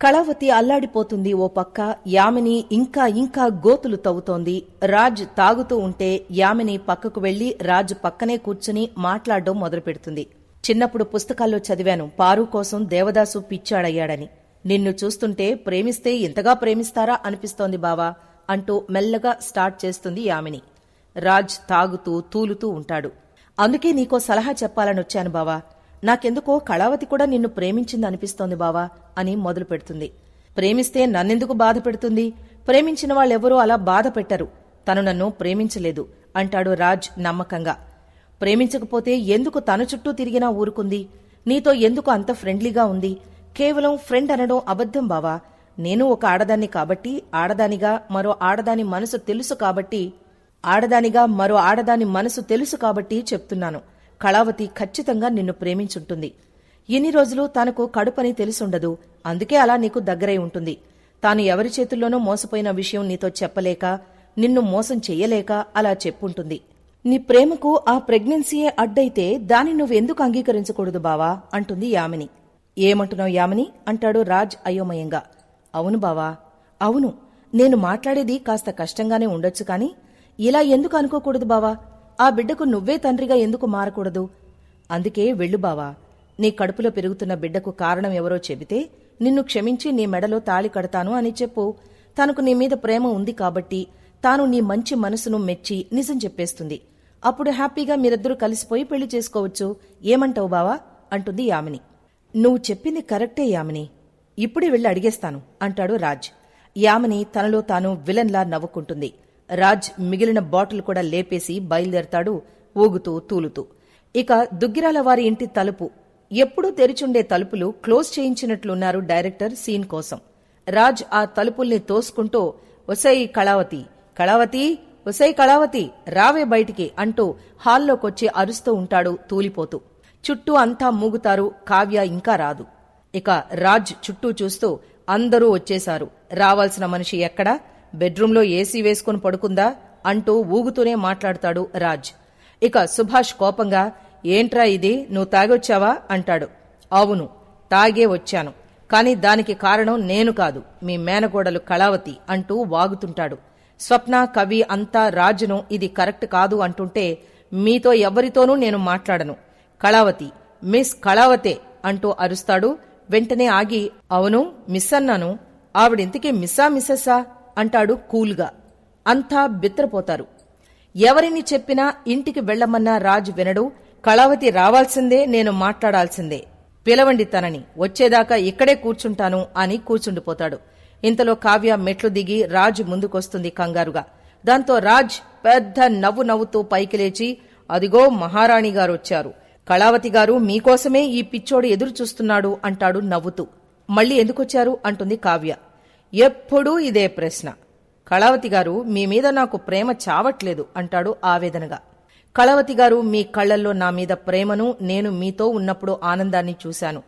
కళావతి అల్లాడిపోతుంది ఓ పక్క యామిని ఇంకా ఇంకా గోతులు తవ్వుతోంది. రాజ్ తాగుతూ ఉంటే యామిని పక్కకు వెళ్ళి రాజ్ పక్కనే కూర్చుని మాట్లాడడం మొదలుపెడుతుంది. చిన్నప్పుడు పుస్తకాల్లో చదివాను పారు కోసం దేవదాసు పిచ్చాడయ్యాడని. నిన్ను చూస్తుంటే ప్రేమిస్తే ఇంతగా ప్రేమిస్తారా అనిపిస్తోంది బావా అంటూ మెల్లగా స్టార్ట్ చేస్తుంది యామిని. రాజ్ తాగుతూ తూలుతూ ఉంటాడు. అందుకే నీకో సలహా చెప్పాలనొచ్చాను బావా. నాకెందుకో కళావతి కూడా నిన్ను ప్రేమించింది అనిపిస్తోంది బావా అని మొదలు పెడుతుంది. ప్రేమిస్తే నన్నెందుకు బాధ పెడుతుంది? ప్రేమించిన వాళ్ళెవరూ అలా బాధ పెట్టరు. తను నన్ను ప్రేమించలేదు అంటాడు రాజ్ నమ్మకంగా. ప్రేమించకపోతే ఎందుకు తన చుట్టూ తిరిగినా ఊరుకుంది? నీతో ఎందుకు అంత ఫ్రెండ్లీగా ఉంది? కేవలం ఫ్రెండ్ అనడం అబద్ధం బావా. నేను ఒక ఆడదాన్ని కాబట్టి ఆడదానిగా మరో ఆడదాని మనసు తెలుసు కాబట్టి ఆడదానిగా మరో ఆడదాని మనసు తెలుసు కాబట్టి చెప్తున్నాను. కళావతి ఖచ్చితంగా నిన్ను ప్రేమించుంటుంది. ఇన్ని రోజులు తనకు కడుపని తెలుసుండదు. అందుకే అలా నీకు దగ్గరై ఉంటుంది. తాను ఎవరి చేతుల్లోనూ మోసపోయిన విషయం నీతో చెప్పలేక నిన్ను మోసం చెయ్యలేక అలా చెప్పుంటుంది. నీ ప్రేమకు ఆ ప్రెగ్నెన్సీయే అడ్డైతే దాన్ని నువ్వెందుకు అంగీకరించకూడదు బావా? అంటుంది యామిని. ఏమంటున్నావు యామిని? అంటాడు రాజ్ అయోమయంగా. అవును బావా. అవును. నేను మాట్లాడేది కాస్త కష్టంగానే ఉండొచ్చు కాని ఇలా ఎందుకు అనుకోకూడదు బావా? ఆ బిడ్డకు నువ్వే తండ్రిగా ఎందుకు మారకూడదు? అందుకే వెళ్ళు బావా. నీ కడుపులో పెరుగుతున్న బిడ్డకు కారణం ఎవరో చెబితే నిన్ను క్షమించి నీ మెడలో తాళి కడతాను అని చెప్పు. తనకు నీ మీద ప్రేమ ఉంది కాబట్టి తాను నీ మంచి మనసును మెచ్చి నిజం చెప్పేస్తుంది. అప్పుడు హ్యాపీగా మీరిద్దరూ కలిసిపోయి పెళ్ళి చేసుకోవచ్చు. ఏమంటావు బావా? అంటుంది యామిని. నువ్వు చెప్పింది కరెక్టే యామిని. ఇప్పుడే వెళ్ళి అడిగేస్తాను అంటాడు రాజ్. యామిని తనలో తాను విలన్లా నవ్వుకుంటుంది. రాజ్ మిగిలిన బాటిల్ కూడా లేపేసి బయలుదేరతాడు ఊగుతూ తూలుతూ. ఇక దుగ్గిరాల వారి ఇంటి తలుపు. ఎప్పుడూ తెరిచుండే తలుపులు క్లోజ్ చేయించినట్లున్నారు డైరెక్టర్ సీన్ కోసం. రాజ్ ఆ తలుపుల్ని తోసుకుంటూ ఒసై కళావతి కళావతి ఒసై కళావతి రావే బయటికి అంటూ హాల్లోకొచ్చి అరుస్తూ ఉంటాడు తూలిపోతూ. చుట్టూ అంతా మూగుతారు కావ్య ఇంకా రాదు. ఇక రాజ్ చుట్టూ చూస్తూ అందరూ వచ్చేశారు. రావాల్సిన మనిషి ఎక్కడా? బెడ్రూంలో ఏసీ వేసుకుని పడుకుందా అంటూ ఊగుతూనే మాట్లాడతాడు రాజ్. ఇక సుభాష్ కోపంగా ఏంట్రా ఇది? నువ్వు తాగొచ్చావా? అంటాడు. అవును తాగే వచ్చాను. కాని దానికి కారణం నేను కాదు. మీ మేనగోడలు కళావతి అంటూ వాగుతుంటాడు. స్వప్న కవి అంతా రాజును ఇది కరెక్ట్ కాదు అంటుంటే మీతో ఎవరితోనూ నేను మాట్లాడను. కళావతి మిస్ కళావతే అంటూ అరుస్తాడు. వెంటనే ఆగి అవును మిస్ అన్నాను. ఆవిడింతకీ మిస్సా మిస్సెస్సా? అంటాడు కూల్గా. అంతా బిత్రపోతారు ఎవరిని చెప్పినా ఇంటికి వెళ్ళమన్నా రాజు వినడు. కళావతి రావాల్సిందే నేను మాట్లాడాల్సిందే. పిలవండి తనని. వచ్చేదాకా ఇక్కడే కూర్చుంటాను అని కూర్చుండిపోతాడు. ఇంతలో కావ్య మెట్లు దిగి రాజు ముందుకొస్తుంది కంగారుగా. దాంతో రాజ్ పెద్ద నవ్వు నవ్వుతూ పైకి లేచి అదిగో మహారాణి గారు వచ్చారు. కళావతి గారు మీకోసమే ఈ పిచ్చోడు ఎదురు చూస్తున్నాడు అంటాడు నవ్వుతూ. మళ్ళీ ఎందుకొచ్చారు? అంటుంది కావ్య. ఎప్పుడూ ఇదే ప్రశ్న. కళావతి గారు మీ మీద నాకు ప్రేమ చావట్లేదు అంటాడు ఆవేదనగా. కళావతి గారు మీ కళ్ళల్లో నా మీద ప్రేమను నేను మీతో ఉన్నప్పుడు ఆనందాన్ని చూశాను.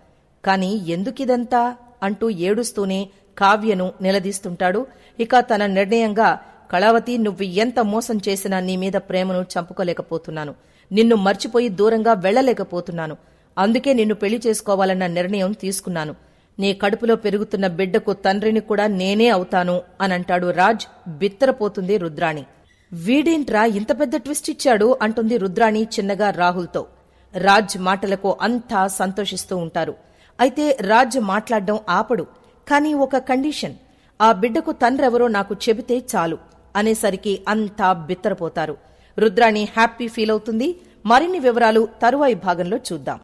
కాని ఎందుకిదంతా? అంటూ ఏడుస్తూనే కావ్యను నిలదీస్తుంటాడు. ఇక తన నిర్ణయంగా కళావతి నువ్వు ఎంత మోసం చేసినా నీ మీద ప్రేమను చంపుకోలేకపోతున్నాను. నిన్ను మర్చిపోయి దూరంగా వెళ్ళలేకపోతున్నాను అందుకే నిన్ను పెళ్ళి చేసుకోవాలన్న నిర్ణయం తీసుకున్నాను. నీ కడుపులో పెరుగుతున్న బిడ్డకు తండ్రిని కూడా నేనే అవుతాను అనంటాడు రాజ్ బిత్తరపోతుంది రుద్రాణి. వీడేంట్రా ఇంత పెద్ద ట్విస్ట్ ఇచ్చాడు? అంటుంది రుద్రాణి చిన్నగా రాహుల్తో. రాజ్ మాటలకు అంతా సంతోషిస్తూ ఉంటారు. అయితే రాజ్ మాట్లాడడం ఆపడు. కానీ ఒక కండిషన్. ఆ బిడ్డకు తండ్రెవరో నాకు చెబితే చాలు అనేసరికి అంతా బిత్తరపోతారు. రుద్రాణి హ్యాపీ ఫీల్ అవుతుంది మరిన్ని వివరాలు తరువాయి భాగంలో చూద్దాం.